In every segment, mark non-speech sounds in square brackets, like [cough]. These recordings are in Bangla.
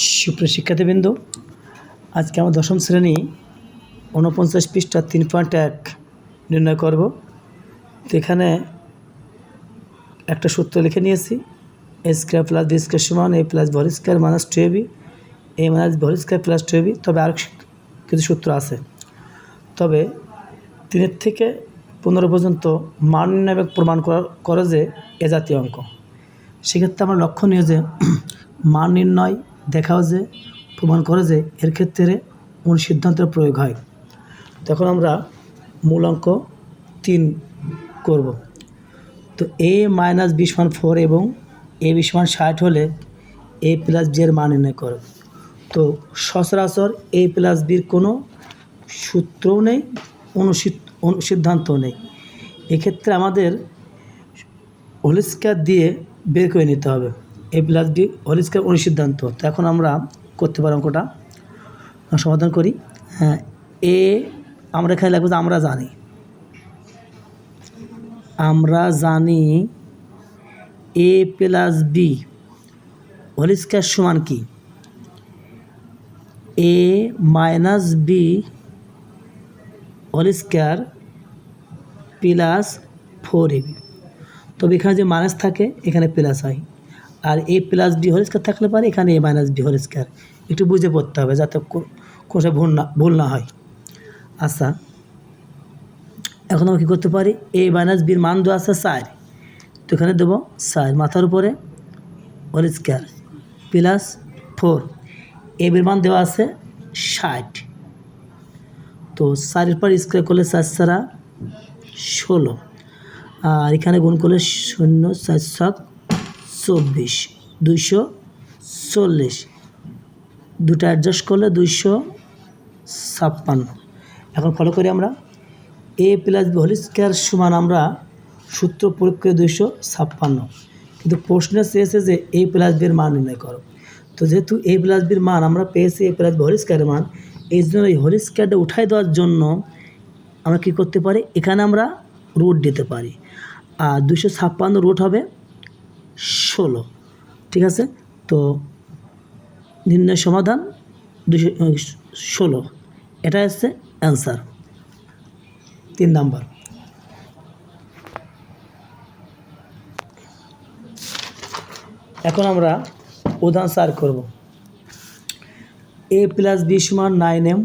সুপ্রিয় শিক্ষার্থীবৃন্দ, আজকে আমার দশম শ্রেণি ঊনপঞ্চাশ পৃষ্ঠা তিন পয়েন্ট এক নির্ণয় করব। এখানে একটা সূত্র লিখে নিয়েছি A square plus B square সমান এ প্লাস ভর square minus two B A minus ভর স্কোয়ার প্লাস টু বি তবে আর কিছু সূত্র আছে। তবে তিনের থেকে পনেরো পর্যন্ত মান নির্ণয় এবং প্রমাণ করা করে যে এ জাতীয় অঙ্ক। সেক্ষেত্রে আমার লক্ষণীয় যে [clears throat] মান নির্ণয় দেখাও যে, প্রমাণ করে যে এর ক্ষেত্রে কোন সিদ্ধান্তের প্রয়োগ হয়। তখন আমরা মূল অঙ্ক তিন করব। তো এ মাইনাস বিশ মান ফোর এবং এ বিশ মান ষাট হলে এ প্লাস বি এর মান নির্ণয় করো। তো সচরাচর এ প্লাস বির কোনো সূত্রও নেই অনুসিদ- অনুসিদ্ধান্তও নেই। এক্ষেত্রে আমাদের হোলিস্কার দিয়ে বের করে নিতে হবে। এ প্লাস বি হোলিস্কার অনুসিদ্ধান্ত। তো এখন আমরা করতে পারি অঙ্কটা। সমাধান করি। হ্যাঁ এ, আমরা এখানে লাগবে যে আমরা জানি। আমরা জানি এ প্লাস বি হোলিস্কার সমান কি? A minus B whole square plus four B. তবে এখানে যে মাইনাস থাকে, এখানে প্লাস হয়। আর A plus D whole square থাকলে পারে, এখানে A minus D whole square একটু বুঝে পড়তে হবে যাতে কো- কোনো ভুল না ভুল না হয়। আচ্ছা এখন আমরা কী করতে পারি? এ মাইনাস বির মান দেওয়া আছে চার। তো এখানে দেবো চার মাথার উপরে whole square plus four A বির মান দেওয়া আছে ষাট। তো চারের পর স্কোয়ার করলে চার ছাড়া ষোলো। আর এখানে গুণ করলে শূন্য, চার সাত চব্বিশ, দুইশো চল্লিশ। দুটো অ্যাডজাস্ট করলে দুইশো ছাপ্পান্ন। এখন ফলো করি আমরা। A plus B whole square সমান আমরা সূত্র প্রয়োগ করে দুইশো ছাপ্পান্ন। কিন্তু প্রশ্নে চেয়েছে যে এ প্লাস বির মান নির্ণয় করো। তো যেহেতু এ প্লাস বির মান আমরা পেয়েছি এ প্লাস বি হোল স্কোয়ারের মান, এই জন্য এই হোল স্কোয়ারটা উঠাই দেওয়ার জন্য আমরা কী করতে পারি? এখানে আমরা রুট দিতে পারি। আর দুশো ছাপ্পান্ন রুট হবে ষোলো। ঠিক আছে? তো নির্ণয় সমাধান দুশো ষোলো। এটা হচ্ছে অ্যান্সার তিন নাম্বার। এখন আমরা উদাহরণ সার করব। এ প্লাস বি সমান নাইন এম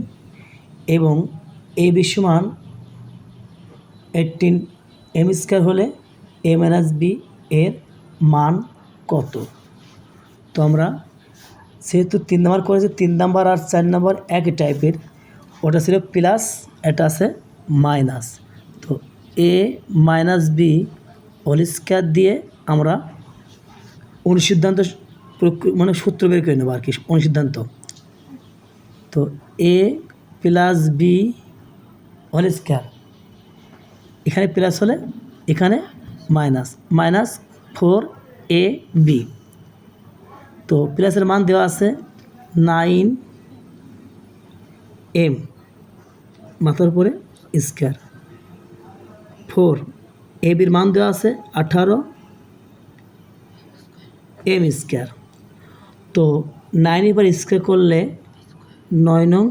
এবং এ বি সমান এইটিন এম স্কোয়ার হলে এ মাইনাস বি এর মান কত? তো আমরা যেহেতু তিন নাম্বার করেছি, তিন নাম্বার আর চার নাম্বার একই টাইপের ওটা ছিল প্লাস এটা আছে মাইনাস তো A minus B whole square দিয়ে আমরা অনুসিদ্ধান্ত মানে সূত্র বের করে নেব আর কি, অনুসিদ্ধান্ত। তো A plus B whole square এখানে প্লাস হলে এখানে minus minus four A B. তো প্লাসের মান দেওয়া আছে নাইন এম, মাথার উপরে স্কোয়ার। ফোর এ বির মান দেওয়া আছে আঠারো এম স্কোয়ার। তো নাইন এবার স্কোয়ার করলে নয় নং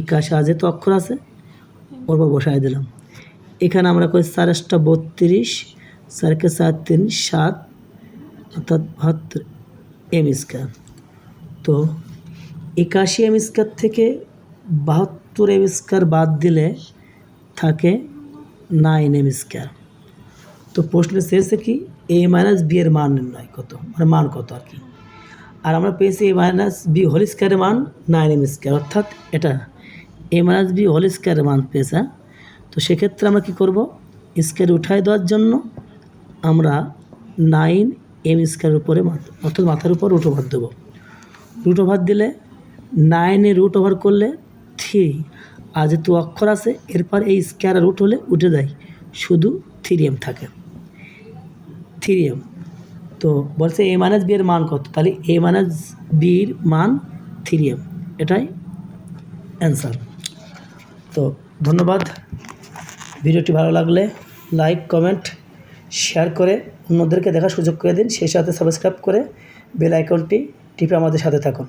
একাশি আজ তো অক্ষর আছে, ওর পর বসাই দিলাম। এখানে আমরা করি চারটা বত্রিশ চারকে চার তিন সাত, অর্থাৎ বাহাত্তর এম স্কোয়ার তো একাশি এম স্কোয়ার থেকে বাহাত্তর এম স্কোয়ার বাদ দিলে থাকে নাইন এম স্কোয়ার তো প্রশ্নে চেয়েছে কি? এ মাইনাস বি এর মান নির্ণয় কত? মানে মান কত আর কি? আর আমরা পেয়েছি এ মাইনাস বি হোল স্কোয়ারের মান নাইন এম স্কোয়ার অর্থাৎ এটা এ মাইনাস বি হোল স্কোয়ারের মান পেয়েছে? তো সেক্ষেত্রে আমরা কি করব? স্কোয়ার উঠাই দেওয়ার জন্য আমরা নাইন এম স্কোয়ারের উপরে অর্থাৎ মাথার উপর রুট ওভার দেবো। রুট ওভার দিলে নাইনে রুট ওভার করলে থ্রি আর যেহেতু অক্ষর আছে, এরপর এই স্কোয়ার রুট হলে উঠে যায় শুধু থ্রি এম থাকে। থ্রি এম তো বলছে এ মাইনাস বি এর মান কত? তাহলে এ মাইনাস বির মান থ্রি এম এটাই অ্যান্সার তো ধন্যবাদ। ভিডিওটি ভালো লাগলে লাইক কমেন্ট শেয়ার করে অন্যদেরকে দেখার সুযোগ করে দিন, সেই সাথে সাবস্ক্রাইব করে বেল আইকনটি টিপে আমাদের সাথে থাকুন।